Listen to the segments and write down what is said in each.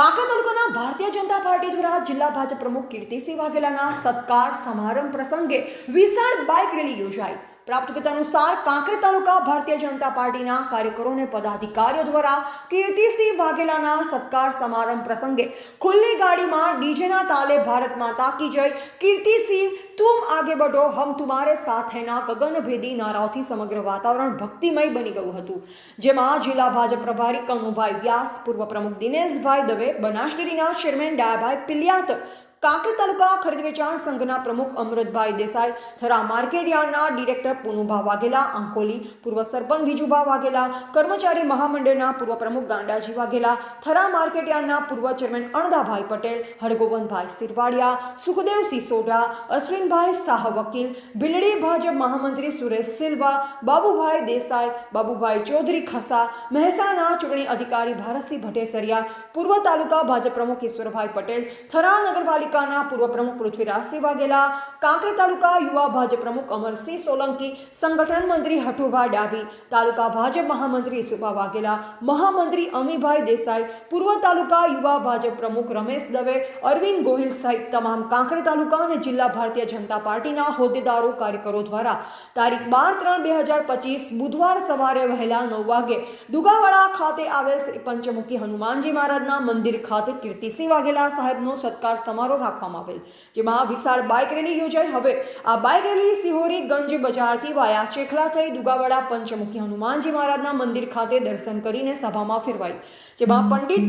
કાંકરા તાલુકાના ભારતીય જનતા પાર્ટી દ્વારા જિલ્લા ભાજપ પ્રમુખ કીર્તિસિંહ વાઘેલાના સત્કાર સમારંભ પ્રસંગે વિશાળ બાઇક રેલી યોજાઈ. પ્રાપ્ત કરતા અનુસાર કાંકરે તાલુકા ભારતીય જનતા પાર્ટીના કાર્યકરો અને પદાધિકારીઓ દ્વારા કીર્તિસિંહ વાઘેલાના સત્કાર સમારંભ પ્રસંગે ખુલ્લી ગાડીમાં ડીજેના તાલે ભારત માતા કી જય કીર્તિસિંહ આગે બઢો હમ તુમારે સાથેના ગગનભેદી નારાઓથી સમગ્ર વાતાવરણ ભક્તિમય બની ગયું હતું. જેમાં જિલ્લા ભાજપ પ્રભારી કનુભાઈ વ્યાસ, પૂર્વ પ્રમુખ દિનેશભાઈ દવે બનાસ ડેરીના ચેરમેન ડાયાભાઈ પિલિયાત કાંકરેજ તાલુકા ખરીદ વેચાણ સંઘના પ્રમુખ અમૃતભાઈ દેસાઈ થરા માર્કેટ યાર્ડના ડિરેક્ટર પુનુભા વાઘેલા આંકોલી પૂર્વ સરપંચ વિજુભા વાઘેલા કર્મચારી મહામંડળના પૂર્વ પ્રમુખ ગાંડાજી વાઘેલા થરા માર્કેટ યાર્ડના પૂર્વ ચેરમેન અણદાભાઈ પટેલ હરગોવનભાઈ સિરવાડિયા સુખદેવસિંહ સોઢા અશ્વિનભાઈ શાહ વકીલ ભીલડી ભાજપ મહામંત્રી સુરેશ સિલ્વા બાબુભાઈ દેસાઈ બાબુભાઈ ચૌધરી ખસા મહેસાણા ચૂંટણી અધિકારી ભારતસિંહ ભટ્ટેસરિયા પૂર્વ તાલુકા ભાજપ પ્રમુખ ઈશ્વરભાઈ પટેલ થરા નગરપાલિકાના પૂર્વ પ્રમુખ પૃથ્વીરાજસિંહ વાઘેલા કાંકરેજ તાલુકા યુવા ભાજપ પ્રમુખ અમરસિંહ સોલંકી, સંગઠન મંત્રી હઠુભા ડાભી, તાલુકા ભાજપ મહામંત્રી ઈસુભા વાઘેલા, મહામંત્રી અમીભાઈ દેસાઈ, પૂર્વ તાલુકા યુવા ભાજપ પ્રમુખ રમેશ દવે, અરવિંદ ગોહિલ સહિત તમામ કાંકરેજ તાલુકા અને જિલ્લા ભારતીય જનતા પાર્ટીના હોદ્દેદારો, કાર્યકરો દ્વારા તારીખ બાર ત્રણ બે હજાર પચીસ બુધવાર સવારે વહેલા નવ વાગે દુગાવાડા ખાતે આવેલ શ્રી પંચમુખી હનુમાનજી મહારાજના મંદિર ખાતે કીર્તિસિંહ વાઘેલા સાહેબનો સત્કાર સમારોહ રાખવામાં આવેલ. જેમાં વિશાળ બાઇક રેલી યોજાઈ. હવે આ બાઇક રેલી સિહોરી ગંજ બજારથી વાયા ચેખલા થઈ દુગાવાડા પંચમુખી હનુમાનજી મહારાજના મંદિર ખાતે દર્શન કરીને સભામાં ફેરવાઈ. જેમાં પંડિત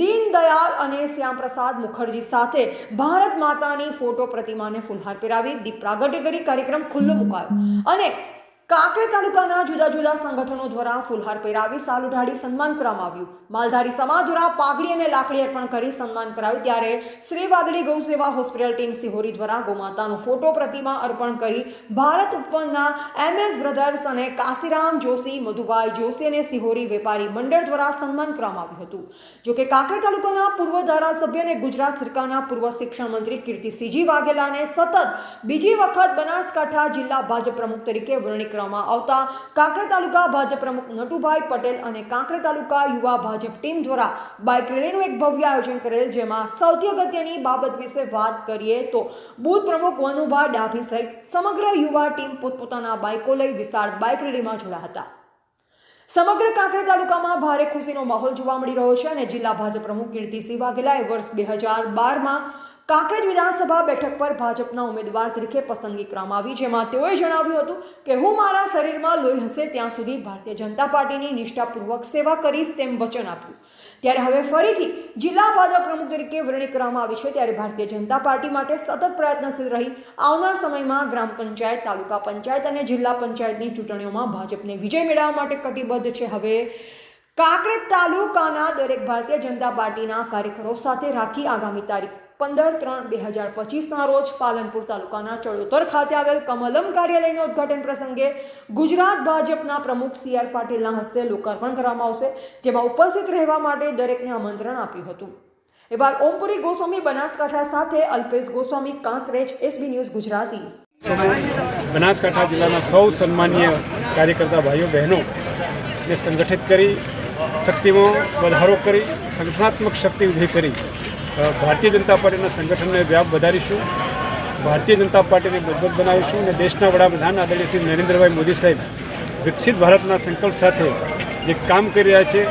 દીનદયાલ અને શ્યામપ્રસાદ મુખર્જી સાથે ભારત માતાની ફોટો પ્રતિમાને ફૂલહાર પહેરાવી દીપ પ્રાગટ્ય કરી કાર્યક્રમ ખુલ્લો મુકાયો. અને કાંકરેજ તાલુકાના જુદા જુદા સંગઠનો દ્વારા ફૂલહાર પહેરાવી સાલ ઉઢાડી સન્માન કરવામાં આવ્યું. માલધારી સમાજ દ્વારા પાઘડી અને લાકડી અર્પણ કરી સન્માન કરાયું ત્યારે શ્રી વાદળી ગૌ સેવા હોસ્પિટલ ટીમ સિહોરી દ્વારા ગોમાતાનો ફોટો પ્રતિમા અર્પણ કરી ભારત ઉપવનના એમએસ બ્રધર્સ અને કાશીરામ જોશી, મધુભાઈ જોશી અને સિહોરી વેપારી મંડળ દ્વારા સન્માન કરવામાં આવ્યું હતું. જોકે કાંકરે તાલુકાના પૂર્વ ધારાસભ્ય અને ગુજરાત સરકારના પૂર્વ શિક્ષણ મંત્રી કીર્તિસિંહજી વાઘેલાને સતત બીજી વખત બનાસકાંઠા જિલ્લા ભાજપ પ્રમુખ તરીકે વરણી કરવામાં આવતા કાંકરા તાલુકા ભાજપ પ્રમુખ નટુભાઈ પટેલ અને કાંકરા તાલુકા યુવા ભાજપ ટીમ દ્વારા બાઇક રેલીનું એક ભવ્ય આયોજન કરેલ જેમાં સૌથી અગત્યની બાબત વિશે વાત કરીએ તો બૂથ પ્રમુખ વનુભા ડાભી સહિત સમગ્ર યુવા ટીમ પોતપોતાના બાઇકો લઈ વિશાળ બાઇક રેલીમાં જોડાયા હતા. સમગ્ર કાંકરા તાલુકામાં ભારે ખુશીનો માહોલ જોવા મળી રહ્યો છે અને જિલ્લા ભાજપ પ્રમુખ કીર્તિસિંહ વાઘેલાએ વર્ષ બે હજાર બારમાં કાંકરેજ વિધાનસભા બેઠક પર ભાજપના ઉમેદવાર તરીકે પસંદગી કરવામાં આવી, જેમાં તેઓએ જણાવ્યું હતું કે, હું મારા શરીરમાં લોહી હશે, ત્યાં સુધી ભારતીય જનતા પાર્ટીની નિષ્ઠાપૂર્વક સેવા કરીશ, તેમ વચન આપ્યું. ત્યારે હવે ફરીથી જિલ્લા ભાજપ પ્રમુખ તરીકે વરણી કરવામાં આવી છે, ત્યારે ભારતીય જનતા પાર્ટી માટે સતત પ્રયત્નશીલ રહી આવનાર સમયમાં ગ્રામ પંચાયત, તાલુકા પંચાયત અને જિલ્લા પંચાયતની ચૂંટણીઓમાં ભાજપને વિજય મેળવવા માટે કટિબદ્ધ છે. હવે કાંકરેજ તાલુકાના દરેક ભારતીય જનતા પાર્ટીના કાર્યકરો સાથે રાખી આગામી તારીખ પંદર ત્રણ બે હજાર પચીસના રોજ પાલનપુર તાલુકાના ચડોતર ખાતે આવેલ કમલમ કાર્યાલયના ઉદ્ઘાટન પ્રસંગે ગુજરાત ભાજપના પ્રમુખ સી આર પાટીલના હસ્તે લોકાર્પણ કરવામાં આવશે, જેમાં ઉપસ્થિત રહેવા માટે દરેકને આમંત્રણ આપ્યું હતું. એવા ઓમપુરી ગોસ્વામી બનાસકાંઠા સાથે અલ્પેશ ગોસ્વામી કાંકરેજ, એસબી ન્યૂઝ ગુજરાતી. બનાસકાંઠા જિલ્લાના સૌ સન્માનીય કાર્યકર્તા ભાઈઓ, બહેનો, ને સંગઠિત કરી, શક્તિમાં વધારો કરી, સંગઠનાત્મક શક્તિ ઊભી કરી ભારતીય જનતા પાર્ટીના સંગઠનને વ્યાપ વધારીશું. ભારતીય જનતા પાર્ટીને મજબૂત બનાવીશું અને દેશના વડાપ્રધાન આદરણીય શ્રી નરેન્દ્રભાઈ મોદી સાહેબ વિકસિત ભારતના સંકલ્પ સાથે જે કામ કરી રહ્યા છે,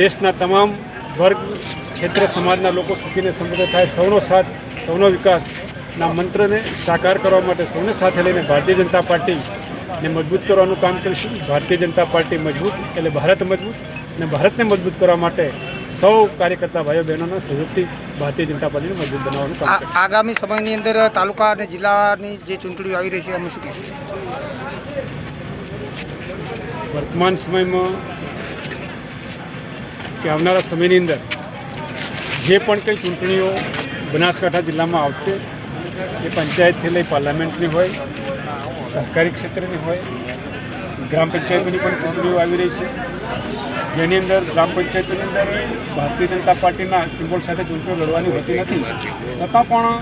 દેશના તમામ વર્ગ, ક્ષેત્ર, સમાજના લોકો સુખીને સમૃદ્ધ થાય, સૌનો સાથ, સૌનો વિકાસના મંત્રને સાકાર કરવા માટે સૌને સાથે લઈને ભારતીય જનતા પાર્ટીને મજબૂત કરવાનું કામ કરીશું. ભારતીય જનતા પાર્ટી મજબૂત એટલે ભારત મજબૂત અને ભારતને મજબૂત કરવા માટે સૌ કાર્યકર્તા ભાઈઓ બહેનોના સહયોગથી ભારતીય જનતા પાર્ટીને મજબૂત બનાવવાનું આગામી સમયની અંદર તાલુકા અને જિલ્લાની જે ચૂંટણીઓ આવી રહી છે અમે શું કહીશું? વર્તમાન સમયમાં કે આવનારા સમયની અંદર જે પણ કંઈ ચૂંટણીઓ બનાસકાંઠા જિલ્લામાં આવશે એ પંચાયતથી લઈ પાર્લામેન્ટની હોય સહકારી ક્ષેત્રની હોય ગ્રામ પંચાયતોની પણ ચૂંટણીઓ આવી રહી છે. જેની અંદર ગ્રામ પંચાયતની અંદર ભારતીય જનતા પાર્ટીના સિમ્બોલ સાથે ચૂંટણીઓ લડવાની હોતી નથી. છતાં પણ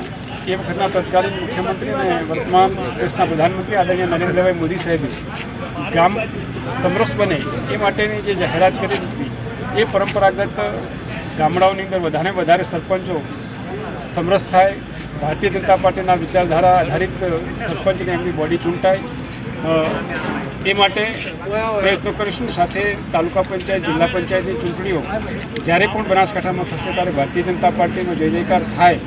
એ વખતના તત્કાલીન મુખ્યમંત્રી અને વર્તમાન દેશના પ્રધાનમંત્રી આદરણીય નરેન્દ્રભાઈ મોદી સાહેબે ગામ સમરસ બને એ માટેની જે જાહેરાત કરી હતી, એ પરંપરાગત ગામડાઓની અંદર વધારે વધારે સરપંચો સમરસ થાય, ભારતીય જનતા પાર્ટીના વિચારધારા આધારિત સરપંચને એમની બોડી ચૂંટાય એ માટે પ્રયત્નો કરીશું. સાથે તાલુકા પંચાયત, જિલ્લા પંચાયતની ચૂંટણીઓ જ્યારે પણ બનાસકાંઠામાં થશે ત્યારે ભારતીય જનતા પાર્ટીનો જય જયકાર થાય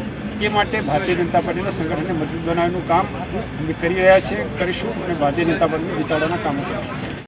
એ માટે ભારતીય જનતા પાર્ટીના સંગઠનને મજબૂત બનાવવાનું કામ અમે કરી રહ્યા છીએ, કરીશું અને ભારતીય જનતા પાર્ટીને જીતાડવાના કામો કરીશું.